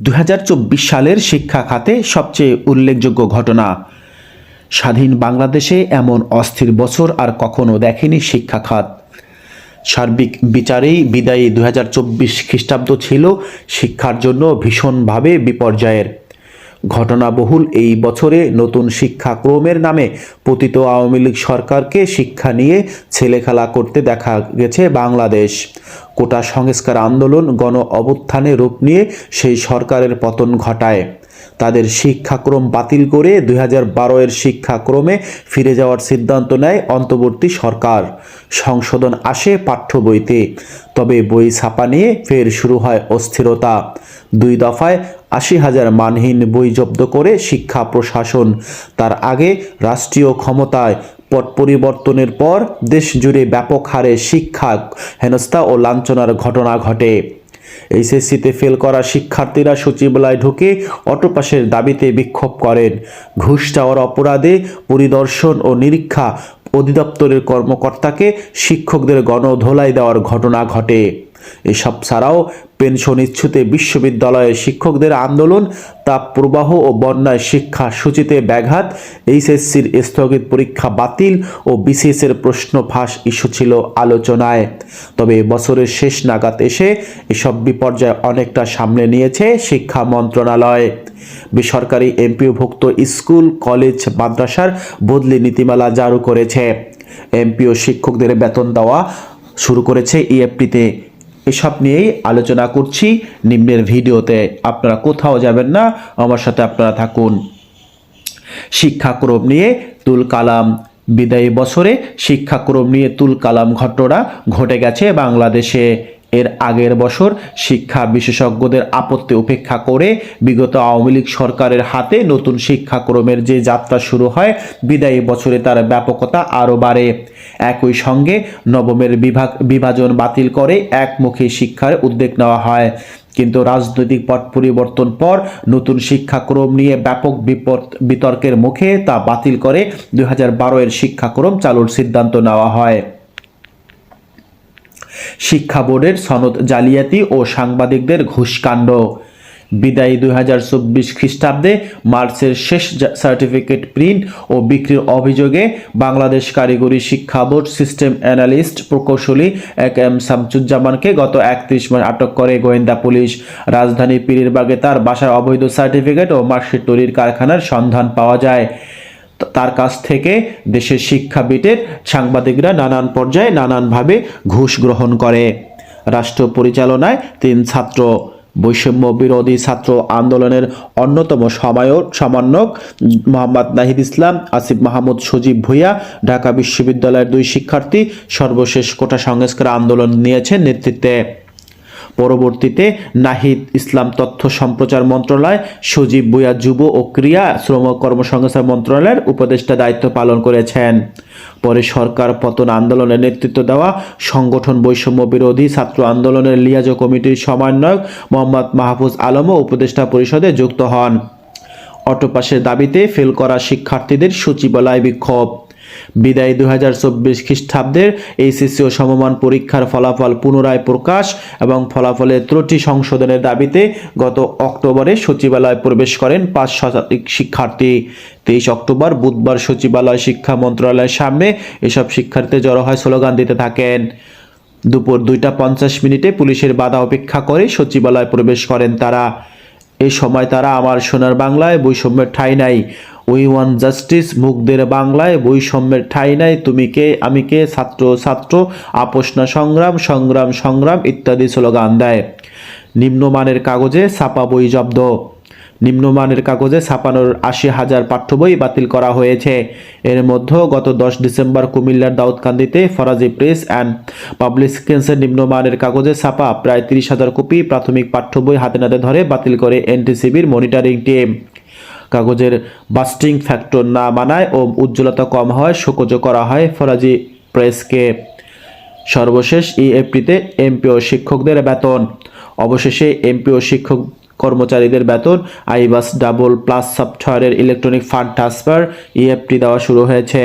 দু হাজার চব্বিশ সালের শিক্ষা খাতে সবচেয়ে উল্লেখযোগ্য ঘটনা। স্বাধীন বাংলাদেশে এমন অস্থির বছর আর কখনো দেখেনি শিক্ষা খাত। সার্বিক বিচারেই বিদায়ী দু হাজার চব্বিশ খ্রিস্টাব্দ ছিল শিক্ষার জন্য ভীষণভাবে বিপর্যয়ের। ঘটনাবহুল এই বছরে নতুন শিক্ষাক্রমের নামে পতিত আওয়ামী লীগ সরকারকে শিক্ষা নিয়ে ছেলেখেলা করতে দেখা গেছে বাংলাদেশ। কোটা সংস্কার আন্দোলন গণ অভ্যুত্থানে রূপ নিয়ে সেই সরকারের পতন ঘটায়। তাদের শিক্ষাক্রম বাতিল করে দুই হাজার এর শিক্ষাক্রমে ফিরে যাওয়ার সিদ্ধান্ত নেয় অন্তর্বর্তী সরকার। সংশোধন আসে পাঠ্য বইতে। তবে বই ছাপা নিয়ে ফের শুরু হয় অস্থিরতা। দুই দফায় আশি হাজার মানহীন বই জব্দ করে শিক্ষা প্রশাসন। তার আগে রাষ্ট্রীয় ক্ষমতায় পট পরিবর্তনের পর দেশ জুড়ে ব্যাপক হারে শিক্ষা হেনস্থা ও লাঞ্ছনার ঘটনা ঘটে। এইচএসসিতে ফেল করা শিক্ষার্থীরা সচিবালয় ঢুকে অটোপাসের দাবিতে বিক্ষোভ করেন। ঘুষ চাওয়ার অপরাধে পরিদর্শন ও নিরীক্ষা অধিদপ্তরের কর্মকর্তাকে শিক্ষকদের গণধোলাই দেওয়ার ঘটনা ঘটে। এসব ছাড়াও পেনশন ইচ্ছুতে বিশ্ববিদ্যালয়ে শিক্ষকদের আন্দোলন, তাপ প্রবাহ ও বন্যায় শিক্ষা সূচিতে ব্যাঘাত, এইচএসসির স্থগিত পরীক্ষা বাতিল ও বিসিএস এর প্রশ্ন ফাঁস ইস্যু ছিল আলোচনায়। তবে বছরের শেষ নাগাদ এসে এসব বিপর্যয় অনেকটা সামনে নিয়েছে শিক্ষা মন্ত্রণালয়। বেসরকারি এমপিওভুক্ত স্কুল, কলেজ, মাদ্রাসার বদলি নীতিমালা জারি করেছে। এমপিও শিক্ষকদের বেতন দেওয়া শুরু করেছে ইএফটিতে এসব নিয়েই আলোচনা করছি। নিম্নের ভিডিওতে আপনারা কোথাও যাবেন না। আমার সাথে আপনারা থাকুন। শিক্ষাক্রম নিয়ে তুল কালাম বিদায়ী বছরে শিক্ষাক্রম নিয়ে তুল কালাম ঘটনা ঘটে গেছে বাংলাদেশে। এর আগের বছর শিক্ষা বিশেষজ্ঞদের আপত্তি উপেক্ষা করে বিগত আওয়ামী লীগ সরকারের হাতে নতুন শিক্ষাক্রমের যে যাত্রা শুরু হয়, বিদায়ী বছরে তার ব্যাপকতা আরও বাড়ে। একই সঙ্গে নবমের বিভাগ, বিভাজন বাতিল করে একমুখী শিক্ষার উদ্যোগ নেওয়া হয়। কিন্তু রাজনৈতিক পট পরিবর্তন পর নতুন শিক্ষাক্রম নিয়ে ব্যাপক বিতর্কের মুখে তা বাতিল করে দু হাজার বারো এর শিক্ষাক্রম চালুর সিদ্ধান্ত নেওয়া হয়। শিক্ষা বোর্ডের সনদ জালিয়াতি ও সাংবাদিকদের ঘুষকাণ্ড। বিদায়ী দুই হাজার চব্বিশ খ্রিস্টাব্দে মার্চের শেষ সার্টিফিকেট প্রিন্ট ও বিক্রির অভিযোগে বাংলাদেশ কারিগরি শিক্ষা বোর্ড সিস্টেম অ্যানালিস্ট প্রকৌশলী এক এম শামসুজ্জামানকে গত একত্রিশ মাস আটক করে গোয়েন্দা পুলিশ। রাজধানী পীরেরবাগে তার বাসার অবৈধ সার্টিফিকেট ও মার্কশিট তৈরির কারখানার সন্ধান পাওয়া যায়। তার কাছ থেকে দেশের শিক্ষাবিদের সাংবাদিকরা নানান পর্যায়ে নানানভাবে ঘুষ গ্রহণ করে। রাষ্ট্র পরিচালনায় তিন ছাত্র। বৈষম্য বিরোধী ছাত্র আন্দোলনের অন্যতম সমায়ক সমন্বয়ক মোহাম্মদ নাহিদ ইসলাম, আসিফ মাহমুদ, সজীব ভুইয়া ঢাকা বিশ্ববিদ্যালয়ের দুই শিক্ষার্থী সর্বশেষ কোটা সংস্কার আন্দোলন নিয়েছেন নেতৃত্বে। পরবর্তীতে নাহিদ ইসলাম তথ্য সম্প্রচার মন্ত্রণালয়, সজীব বুয়া যুব ও ক্রিয়া শ্রম কর্মসংস্থান মন্ত্রণালয়ের উপদেষ্টা দায়িত্ব পালন করেছেন। পরে সরকার পতন আন্দোলনের নেতৃত্ব দেওয়া সংগঠন বৈষম্য বিরোধী ছাত্র আন্দোলনের লিয়াজো কমিটির সমন্বয়ক মোহাম্মদ মাহফুজ আলমও উপদেষ্টা পরিষদে যুক্ত হন। অটোপাসের দাবিতে ফেল করা শিক্ষার্থীদের সচিবালয় বিক্ষোভ। বিদায়ী দু হাজার চব্বিশ খ্রিস্টাব্দের এইচএসসি ও সমমান পরীক্ষার ফলাফল পুনরায় প্রকাশ এবং ফলাফলের ত্রুটি সংশোধনের দাবিতে গত অক্টোবরে সচিবালয় প্রবেশ করেন পাঁচ শতাধিক শিক্ষার্থী। তেইশ অক্টোবর বুধবার সচিবালয় শিক্ষা মন্ত্রণালয়ের সামনে এসব শিক্ষার্থী জড়ো হয় স্লোগান দিতে থাকেন। দুপুর দুইটা পঞ্চাশ মিনিটে পুলিশের বাধা অপেক্ষা করে সচিবালয় প্রবেশ করেন তারা। এ সময় তারা আমার সোনার বাংলায় বৈষম্যের ঠাঁই নাই। উই ওয়ান জাস্টিস মুখদের বাংলায় বৈষম্যের ঠাঁই নাই। তুমি কে? আমি কে? ছাত্র ছাত্র আপোষ না সংগ্রাম সংগ্রাম সংগ্রাম ইত্যাদি স্লোগান দেয়। নিম্নমানের কাগজে ছাপা বই জব্দ। নিম্নমানের কাগজে ছাপানোর আশি হাজার পাঠ্য বই বাতিল করা হয়েছে। এর মধ্যে গত দশ ডিসেম্বর কুমিল্লার দাউদকান্দিতে ফরাজি প্রেস অ্যান্ড পাবলিকেশনের নিম্নমানের কাগজে ছাপা প্রায় তিরিশ হাজার কপি প্রাথমিক পাঠ্য বই হাতে নাতে ধরে বাতিল করে এনটিসিবির মনিটরিং টিম। কাগজের বাস্টিং ফ্যাক্টর না মানায় ও উজ্জ্বলতা কম হয়, শোকজ করা হয় ফরাজি প্রেসকে। সর্বশেষ ইএফটিতে এমপিও শিক্ষকদের বেতন। অবশেষে এমপিও শিক্ষক কর্মচারীদের বেতন, আইবাস ডাবল প্লাস সফটওয়্যারের ইলেকট্রনিক ফান্ড ট্রান্সফার ইএফটি দেওয়া শুরু হয়েছে।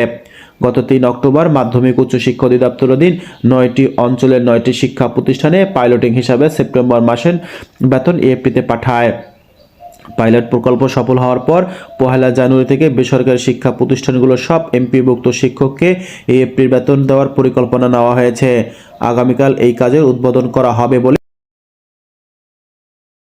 গত তিন অক্টোবর মাধ্যমিক উচ্চ শিক্ষা অধিদপ্তর অধীন নয়টি অঞ্চলের নয়টি শিক্ষা প্রতিষ্ঠানে পাইলটিং হিসাবে সেপ্টেম্বর মাসের বেতন ইএফটিতে পাঠায়। পাইলট প্রকল্প সফল হওয়ার পর পহেলা জানুয়ারি থেকে বেসরকারি শিক্ষা প্রতিষ্ঠানগুলো সব এমপিভুক্ত শিক্ষককে এই এপ্রিল বেতন দেওয়ার পরিকল্পনা নেওয়া হয়েছে। আগামীকাল এই কাজের উদ্বোধন করা হবে বলে